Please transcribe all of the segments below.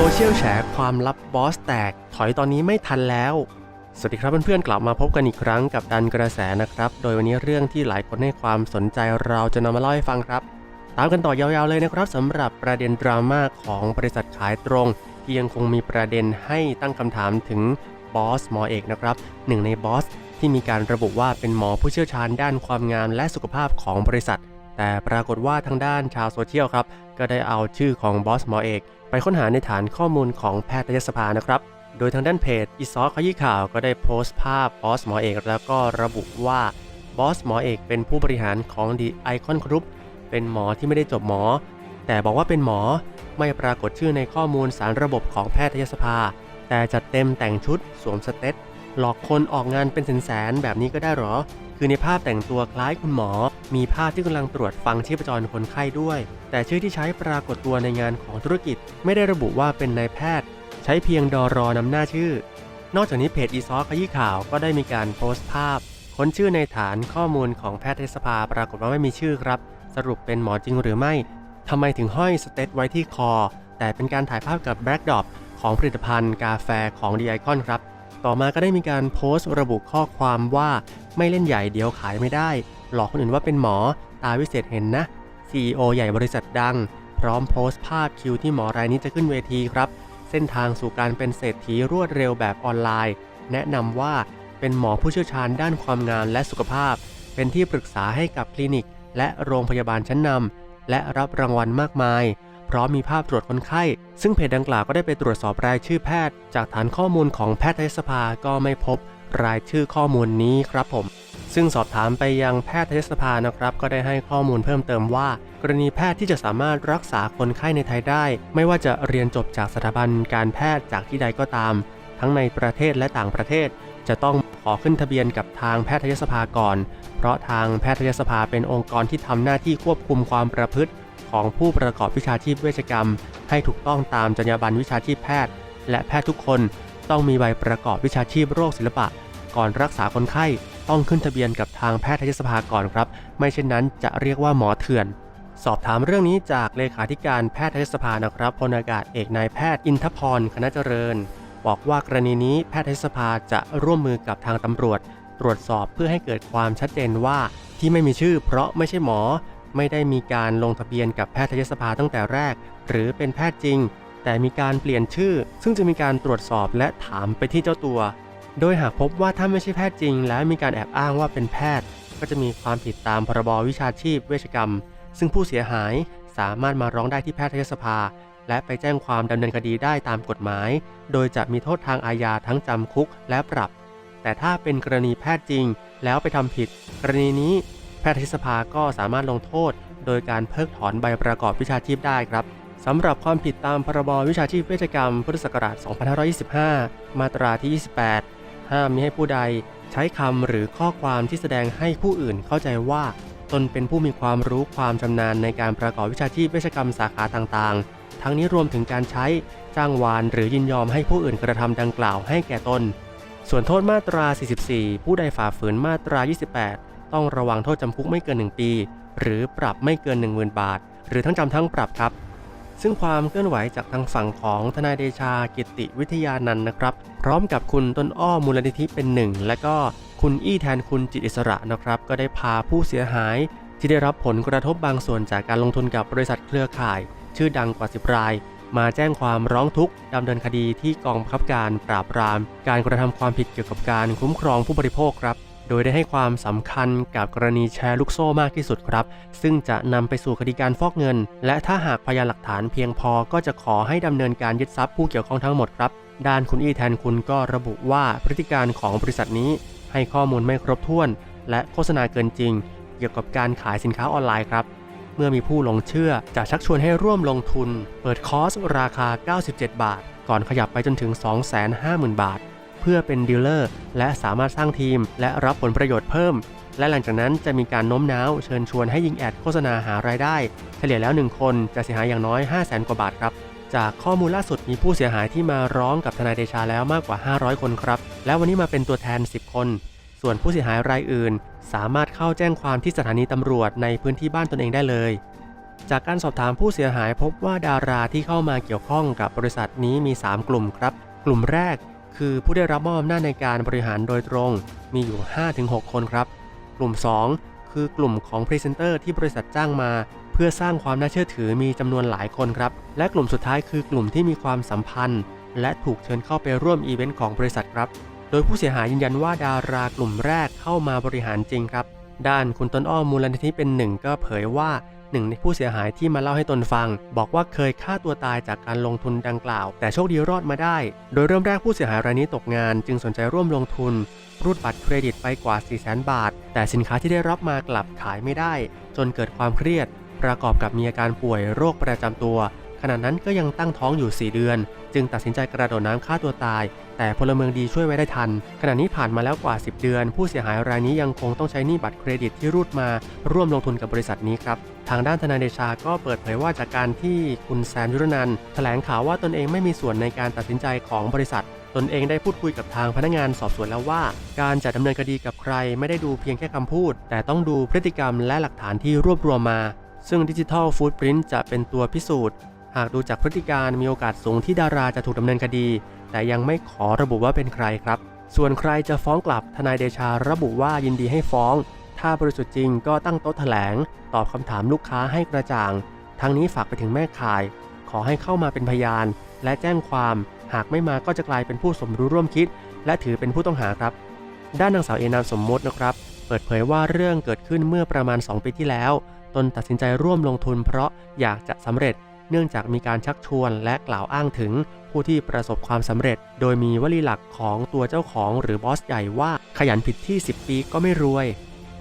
ซเชียลแฉความลับบอสแตก ถอยตอนนี้ไม่ทันแล้ว สวัสดีครับเพื่อนๆ กลับมาพบกันอีกครั้งกับดันกระแสนะครับ โดยวันนี้เรื่องที่หลายคนให้ความสนใจเราจะนำมาเล่าให้ฟังครับ ตามกันต่อยาวๆเลยนะครับสำหรับประเด็นดราม่าของบริษัทขายตรง ที่ยังคงมีประเด็นให้ตั้งคำถามถึงบอสหมอเอกนะครับหนึ่งในบอสที่มีการระบุว่าเป็นหมอผู้เชี่ยวชาญด้านความงามและสุขภาพของบริษัท แต่ปรากฏว่าทางด้านชาวโซเชียลครับ ก็ได้เอาชื่อของบอสหมอเอก ไปค้นหาในฐานข้อมูลของแพทยสภานะครับ โดยทางด้านเพจอีซอขยี้ข่าวก็ได้โพสต์ภาพบอสหมอเอกแล้วก็ระบุว่าบอสหมอเอกเป็นผู้บริหารของ The Icon Group เป็นหมอที่ไม่ได้จบหมอ แต่บอกว่าเป็นหมอไม่ปรากฏชื่อในข้อมูลสารระบบของแพทยสภา แต่จัดเต็มแต่งชุดสวมสเตต หลอกคนออกงานเป็นแสนๆแบบนี้ก็ได้หรอ คือในภาพแต่งตัวคล้ายคุณหมอ มีภาพที่กำลังตรวจฟังชีพจรคนไข้ด้วย แต่ชื่อที่ใช้ปรากฏตัวในงานของธุรกิจ ไม่ได้ระบุว่าเป็นนายแพทย์ ใช้เพียงดอรอนำหน้าชื่อ นอกจากนี้เพจอีซอขยี้ข่าวก็ได้มีการโพสต์ภาพ ค้นชื่อในฐานข้อมูลของแพทยสภาปรากฏว่าไม่มีชื่อครับ สรุปเป็นหมอจริงหรือไม่ทำไมถึงห้อยสเตตไว้ที่คอ แต่เป็นการถ่ายภาพกับแบล็กดอปของผลิตภัณฑ์กาแฟของดีไอคอนครับ ต่อมาก็ได้มีการโพสต์ระบุข้อความว่าไม่เล่นใหญ่เดี๋ยวขายไม่ได้ หลอกคนอื่นว่าเป็นหมอตาวิเศษเห็นนะ CEO ใหญ่บริษัทดัง พร้อมโพสต์ภาพคิวที่หมอรายนี้จะขึ้นเวทีครับ เส้นทางสู่การเป็นเศรษฐีรวดเร็วแบบออนไลน์ แนะนำว่าเป็นหมอผู้เชี่ยวชาญด้านความงามและสุขภาพ เป็นที่ปรึกษาให้กับคลินิก และโรงพยาบาลชั้นนำและรับรางวัลมากมาย พร้อมมีภาพตรวจคนไข้ ซึ่งเพจดังกล่าวก็ได้ไปตรวจสอบรายชื่อแพทย์ จากฐานข้อมูลของแพทยสภาก็ไม่พบรายชื่อข้อมูลนี้ครับผม ซึ่งสอบถามไปยังแพทยสภานะครับ ก็ได้ให้ข้อมูลเพิ่มเติมว่า กรณีแพทย์ที่จะสามารถรักษาคนไข้ในไทยได้ ไม่ว่าจะเรียนจบจากสถาบันการแพทย์จากที่ใดก็ตาม ทั้งในประเทศและต่างประเทศ จะต้องขอขึ้นทะเบียนกับทางแพทยสภาก่อน เพราะทางแพทยสภาเป็นองค์กรที่ทำหน้าที่ควบคุมความประพฤติ ของผู้ประกอบวิชาชีพเวชกรรม ให้ถูกต้องตามจรรยาบรรณวิชาชีพแพทย์ และแพทย์ทุกคนต้องมีใบประกอบวิชาชีพโรคศิลปะ ก่อนรักษาคนไข้ต้องขึ้นทะเบียนกับทางแพทยสภาก่อนครับ ไม่เช่นนั้นจะเรียกว่าหมอเถื่อน สอบถามเรื่องนี้จากเลขาธิการแพทยสภานะครับพลอากาศเอกนายแพทย์อินทพรคณะเจริญ บอกว่ากรณีนี้แพทยสภาจะร่วมมือกับทางตำรวจ ตรวจสอบเพื่อให้เกิดความชัดเจนว่าที่ไม่มีชื่อเพราะไม่ใช่หมอ ไม่ได้มีการลงทะเบียนกับแพทยสภาตั้งแต่แรก หรือเป็นแพทย์จริง แต่มีการเปลี่ยนชื่อ ซึ่งจะมีการตรวจสอบและถามไปที่เจ้าตัว โดยหากพบว่าถ้าไม่ใช่แพทย์จริง และมีการแอบอ้างว่าเป็นแพทย์ ก็จะมีความผิดตามพรบวิชาชีพเวชกรรม ซึ่งผู้เสียหายสามารถมาร้องได้ที่แพทยสภา และไปแจ้งความดำเนินคดีได้ตามกฎหมาย โดยจะมีโทษทางอาญาทั้งจำคุกและปรับ แต่ถ้าเป็นกรณีแพทย์จริง แล้วไปทำผิด กรณีนี้ แพทยสภาก็สามารถลงโทษ โดยการเพิกถอนใบประกอบวิชาชีพได้ครับสำหรับความผิดตามพรบวิชาชีพเวชกรรม พุทธศักราช 2525 มาตราที่ 28 ห้ามมิให้ผู้ใดใช้คำหรือข้อความที่แสดงให้ผู้อื่นเข้าใจว่า ตนเป็นผู้มีความรู้ความชำนาญในการประกอบวิชาชีพเวชกรรมสาขาต่างๆ ทั้งนี้รวมถึงการใช้จ้างวานหรือยินยอมให้ผู้อื่นกระทำดังกล่าวให้แก่ตน ส่วนโทษมาตรา 44 ผู้ใดฝ่าฝืนมาตรา 28 ต้องระวังโทษจำคุกไม่เกิน 1 ปี หรือปรับไม่เกิน 10,000 บาท หรือทั้งจำทั้งปรับครับ ซึ่งความเคลื่อนไหวจากทางฝั่งของทนายเดชากิติวิทยานันท์นะครับ พร้อมกับคุณต้นอ้อมูลนิธิเป็นหนึ่งและก็คุณอี้แทนคุณจิตอิสระนะครับ ก็ได้พาผู้เสียหาย ที่ได้รับผลกระทบบางส่วนจากการลงทุนกับบริษัทเครือข่าย ชื่อดังกว่า10รายมาแจ้งความร้องทุกข์ดำเนินคดีที่กองบังคับการปราบปราม การกระทำความผิดเกี่ยวกับการคุ้มครองผู้บริโภคครับ โดยได้ให้ความสำคัญกับกรณีแชร์ลูกโซ่มากที่สุดครับ ซึ่งจะนำไปสู่คดีการฟอกเงิน และถ้าหากพยานหลักฐานเพียงพอก็จะขอให้ดำเนินการยึดทรัพย์ผู้เกี่ยวข้องทั้งหมดครับ ด้านคุณอี้แทนคุณก็ระบุว่าพฤติการของบริษัทนี้ ให้ข้อมูลไม่ครบถ้วน และโฆษณาเกินจริง เกี่ยวกับการขายสินค้าออนไลน์ครับเมื่อมีผู้หลงเชื่อจะชักชวนให้ร่วมลงทุน เปิดคอร์สราคา 97 บาท ก่อนขยับไปจนถึง 250,000 บาท เพื่อเป็นดีลเลอร์และสามารถสร้างทีม และรับผลประโยชน์เพิ่ม และหลังจากนั้นจะมีการโน้มน้าวเชิญชวนให้ยิงแอดโฆษณาหารายได้ เฉลี่ยแล้ว 1 คนจะเสียหายอย่างน้อย 500,000กว่าบาทครับจากข้อมูลล่าสุดมีผู้เสียหายที่มาร้องกับทนายเดชาแล้วมากกว่า 500 คนครับ และวันนี้มาเป็นตัวแทน 10 คน ส่วนผู้เสียหายรายอื่น สามารถเข้าแจ้งความที่สถานีตำรวจในพื้นที่บ้านตนเองได้เลย จากการสอบถามผู้เสียหายพบว่าดาราที่เข้ามาเกี่ยวข้องกับบริษัทนี้มี 3 กลุ่มครับ กลุ่มแรก คือผู้ได้รับมอบอำนาจในการบริหารโดยตรงมีอยู่ 5-6 คนครับ กลุ่ม 2 คือกลุ่มของพรีเซนเตอร์ที่บริษัทจ้างมา เพื่อสร้างความน่าเชื่อถือมีจำนวนหลายคนครับ และกลุ่มสุดท้ายคือกลุ่มที่มีความสัมพันธ์ และถูกเชิญเข้าไปร่วมอีเวนต์ของบริษัทครับ โดยผู้เสียหายยืนยันว่าดารากลุ่มแรกเข้ามาบริหารจริงครับ ด้านคุณต้นอ้อมูลนิธิเป็นหนึ่งก็เผยว่า หนึ่งในผู้เสียหายที่มาเล่าให้ตนฟัง บอกว่าเคยฆ่าตัวตายจากการลงทุนดังกล่าว แต่โชคดีรอดมาได้ โดยเริ่มแรกผู้เสียหายรายนี้ตกงาน จึงสนใจร่วมลงทุนรูดบัตรเครดิตไปกว่า 4 0 0 0 0 0 บาท แต่สินค้าที่ได้รับมากลับขายไม่ได้ จนเกิดความเครียด ประกอบกับมีอาการป่วยโรคประจำตัวขณะนั้นก็ยังตั้งท้องอยู่ 4 เดือน จึงตัดสินใจกระโดดน้ำฆ่าตัวตาย แต่พลเมืองดีช่วยไว้ได้ทัน ขณะนี้ผ่านมาแล้วกว่า 10 เดือน ผู้เสียหายรายนี้ยังคงต้องใช้หนี้บัตรเครดิตที่รูดมา ร่วมลงทุนกับบริษัทนี้ครับทางด้านทนายเดชาก็เปิดเผยว่าจากการที่คุณแซมยุรนันแถลงข่าวว่าตนเองไม่มีส่วนในการตัดสินใจของบริษัทตนเองได้พูดคุยกับทางพนักงานสอบสวนแล้วว่า การจะดำเนินคดีกับใครไม่ได้ดูเพียงแค่คำพูด แต่ต้องดูพฤติกรรมและหลักฐานที่รวบรวมมา ซึ่งดิจิทัลฟูดปรินต์จะเป็นตัวพิสูจน์ หากดูจากพฤติการมีโอกาสสูงที่ดาราจะถูกดำเนินคดี แต่ยังไม่ขอระบุว่าเป็นใครครับ ส่วนใครจะฟ้องกลับทนายเดชาระบุว่ายินดีให้ฟ้อง ถ้าบริสุทธิ์จริงก็ตั้งโต๊ะแถลง ตอบคำถามลูกค้าให้กระจ่าง ทั้งนี้ฝากไปถึงแม่ขาย ขอให้เข้ามาเป็นพยาน และแจ้งความ หากไม่มาก็จะกลายเป็นผู้สมรู้ร่วมคิด และถือเป็นผู้ต้องหาครับ ด้านนางสาวเอนามสมมตินะครับ เปิดเผยว่าเรื่องเกิดขึ้นเมื่อประมาณ 2 ปีที่แล้ว ตนตัดสินใจร่วมลงทุนเพราะอยากจะสำเร็จ เนื่องจากมีการชักชวนและกล่าวอ้างถึงผู้ที่ประสบความสำเร็จ โดยมีวลีหลักของตัวเจ้าของหรือบอสใหญ่ว่าขยันผิดที่ 10 ปีก็ไม่รวย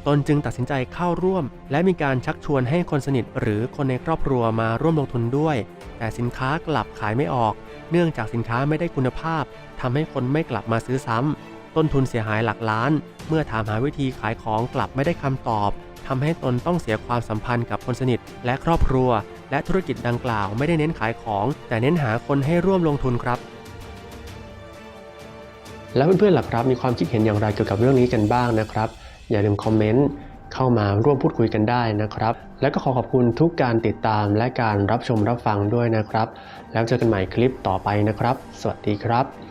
ตนจึงตัดสินใจเข้าร่วม และมีการชักชวนให้คนสนิทหรือคนในครอบครัวมาร่วมลงทุนด้วย แต่สินค้ากลับขายไม่ออก เนื่องจากสินค้าไม่ได้คุณภาพทำให้คนไม่กลับมาซื้อซ้ำต้นทุนเสียหายหลักล้าน เมื่อถามหาวิธีขายของกลับไม่ได้คำตอบทำให้ตนต้องเสียความสัมพันธ์กับคนสนิทและครอบครัว และธุรกิจดังกล่าวไม่ได้เน้นขายของ แต่เน้นหาคนให้ร่วมลงทุนครับ แล้วเพื่อนๆล่ะครับ มีความคิดเห็นอย่างไรเกี่ยวกับเรื่องนี้กันบ้างนะครับ อย่าลืมคอมเมนต์เข้ามาร่วมพูดคุยกันได้นะครับ และก็ขอขอบคุณทุกการติดตามและการรับชมรับฟังด้วยนะครับ แล้วเจอกันใหม่คลิปต่อไปนะครับ สวัสดีครับ